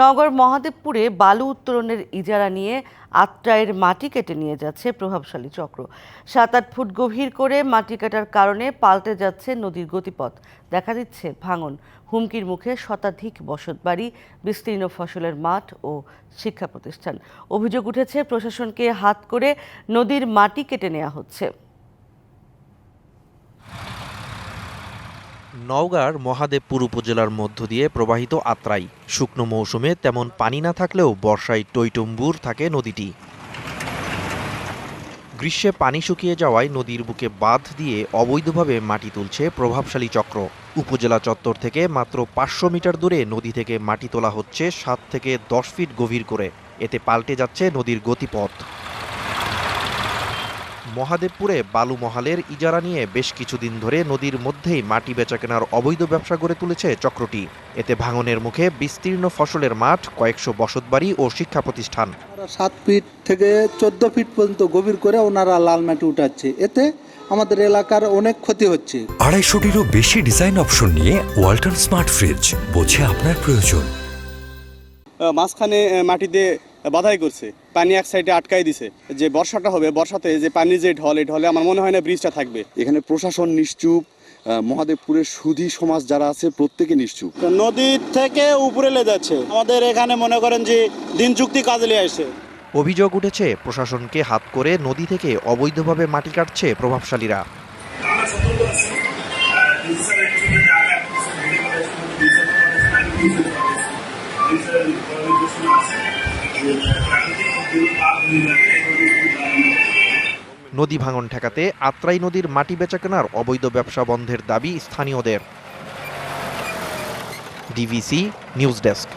নগর মহাদেবপুরে বালু উত্তোলনের ইজারা নিয়ে আত্রায়ের মাটি কেটে নিয়ে যাচ্ছে প্রভাবশালী চক্র। সাত আট ফুট গভীর করে মাটি কাটার কারণে পাল্টে যাচ্ছে নদীর গতিপথ। দেখা দিচ্ছে ভাঙন, হুমকির মুখে শতাধিক বসতবাড়ি, বিস্তীর্ণ ফসলের মাঠ ও শিক্ষা প্রতিষ্ঠান অভিযোগ উঠেছে, প্রশাসনকে হাত করে নদীর মাটি কেটে নেওয়া হচ্ছে। নওগাঁর মহাদেবপুর উপজেলার মধ্য দিয়ে প্রবাহিত আত্রাই। শুকনো মৌসুমে তেমন পানি না থাকলেও বর্ষায় টইটম্বুর থাকে নদীটি। গ্রীষ্মে পানি শুকিয়ে যাওয়ায় নদীর বুকে বাঁধ দিয়ে অবৈধভাবে মাটি তুলছে প্রভাবশালী চক্র। উপজেলা চত্বর থেকে মাত্র পাঁচশো মিটার দূরে নদী থেকে মাটি তোলা হচ্ছে সাত থেকে দশ ফিট গভীর করে। এতে পাল্টে যাচ্ছে নদীর গতিপথ। মহাদেবপুরে বালু মহালের ইজারা নিয়ে বেশ কিছুদিন ধরে নদীর মধ্যেই মাটি বেচাকেনার অবৈধ ব্যবসা গড়ে তুলেছে চক্রটি। এতে ভাঙনের মুখে বিস্তীর্ণ ফসলের মাঠ কয়েকশো বসতবাড়ি ও শিক্ষা প্রতিষ্ঠান। সাত ফিট থেকে চোদ্দ ফিট পর্যন্ত গভীর করে ওনারা লাল মাটি উঠাচ্ছে। এতে আমাদের এলাকার অনেক ক্ষতি হচ্ছে। আড়াইশোটিরও বেশি ডিজাইন অপশন নিয়ে ওয়াল্টন স্মার্ট ফ্রিজ বোঝে আপনার প্রয়োজন। মাঝখানে মাটিতে বাধাই করছে। পানি এক সাইডে আটকাই দিছে। যে বর্ষাটা হবে বর্ষাতে যে পানির যে ঢল এই ঢলে আমার মনে হয় না ব্রিজটা থাকবে। এখানে প্রশাসন নিশ্চুপ মহাদেবপুরের সুধী সমাজ যারা আছে প্রত্যেকে নিশ্চুপ। নদীর থেকে উপরে লে যাচ্ছে। আমাদের এখানে মনে করেন যে দিন চুক্তি কাজে নিয়ে আসছে। অভিযোগ উঠেছে প্রশাসনকে হাত করে নদী থেকে অবৈধভাবে মাটি কাটছে প্রভাবশালীরা। নদী ভাঙন ঠেকাতে আত্রাই নদীর মাটি বেচাকেনার অবৈধ ব্যবসা বন্ধের দাবি স্থানীয়দের। DVC news desk.